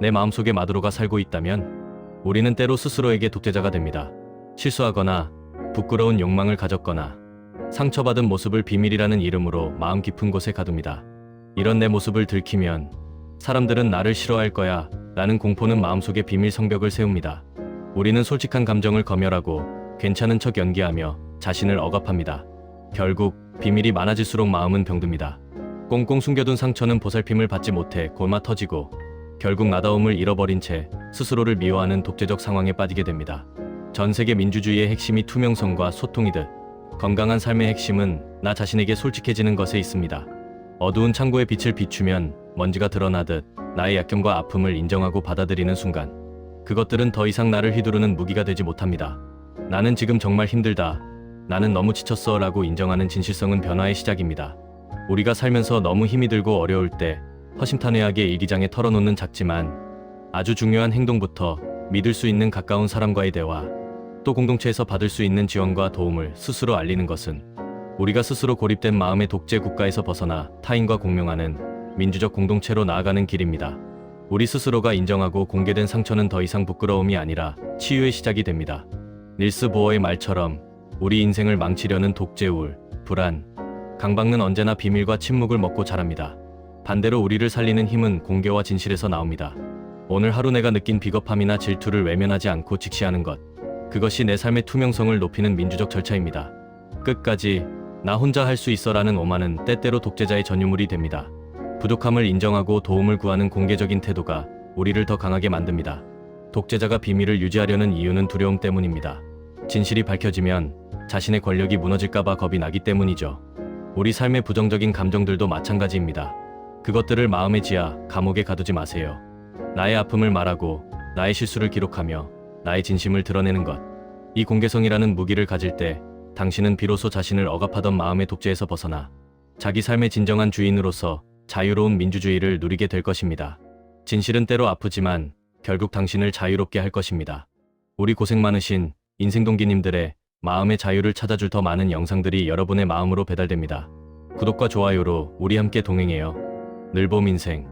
내 마음속에 마두로가 살고 있다면 우리는 때로 스스로에게 독재자가 됩니다. 실수하거나 부끄러운 욕망을 가졌거나 상처받은 모습을 비밀이라는 이름으로 마음 깊은 곳에 가둡니다. 이런 내 모습을 들키면 사람들은 나를 싫어할 거야 라는 공포는 마음속에 비밀 성벽을 세웁니다. 우리는 솔직한 감정을 검열하고 괜찮은 척 연기하며 자신을 억압합니다. 결국 비밀이 많아질수록 마음은 병듭니다. 꽁꽁 숨겨둔 상처는 보살핌을 받지 못해 골마 터지고 결국 나다움을 잃어버린 채 스스로를 미워하는 독재적 상황에 빠지게 됩니다. 전 세계 민주주의의 핵심이 투명성과 소통이듯 건강한 삶의 핵심은 나 자신에게 솔직해지는 것에 있습니다. 어두운 창고에 빛을 비추면 먼지가 드러나듯 나의 약점과 아픔을 인정하고 받아들이는 순간 그것들은 더 이상 나를 휘두르는 무기가 되지 못합니다. 나는 지금 정말 힘들다. 나는 너무 지쳤어 라고 인정하는 진실성은 변화의 시작입니다. 우리가 살면서 너무 힘이 들고 어려울 때 허심탄회하게 일기장에 털어놓는 작지만 아주 중요한 행동부터 믿을 수 있는 가까운 사람과의 대화, 또 공동체에서 받을 수 있는 지원과 도움을 스스로 알리는 것은 우리가 스스로 고립된 마음의 독재 국가에서 벗어나 타인과 공명하는 민주적 공동체로 나아가는 길입니다. 우리 스스로가 인정하고 공개된 상처는 더 이상 부끄러움이 아니라 치유의 시작이 됩니다. 닐스 보어의 말처럼 우리 인생을 망치려는 독재울, 불안, 강박은 언제나 비밀과 침묵을 먹고 자랍니다. 반대로 우리를 살리는 힘은 공개와 진실에서 나옵니다. 오늘 하루 내가 느낀 비겁함이나 질투를 외면하지 않고 직시하는 것. 그것이 내 삶의 투명성을 높이는 민주적 절차입니다. 끝까지 나 혼자 할 수 있어라는 오만은 때때로 독재자의 전유물이 됩니다. 부족함을 인정하고 도움을 구하는 공개적인 태도가 우리를 더 강하게 만듭니다. 독재자가 비밀을 유지하려는 이유는 두려움 때문입니다. 진실이 밝혀지면 자신의 권력이 무너질까봐 겁이 나기 때문이죠. 우리 삶의 부정적인 감정들도 마찬가지입니다. 그것들을 마음에 지어 감옥에 가두지 마세요. 나의 아픔을 말하고 나의 실수를 기록하며 나의 진심을 드러내는 것. 이 공개성이라는 무기를 가질 때 당신은 비로소 자신을 억압하던 마음의 독재에서 벗어나 자기 삶의 진정한 주인으로서 자유로운 민주주의를 누리게 될 것입니다. 진실은 때로 아프지만 결국 당신을 자유롭게 할 것입니다. 우리 고생 많으신 인생동기님들의 마음의 자유를 찾아줄 더 많은 영상들이 여러분의 마음으로 배달됩니다. 구독과 좋아요로 우리 함께 동행해요. 늘봄 인생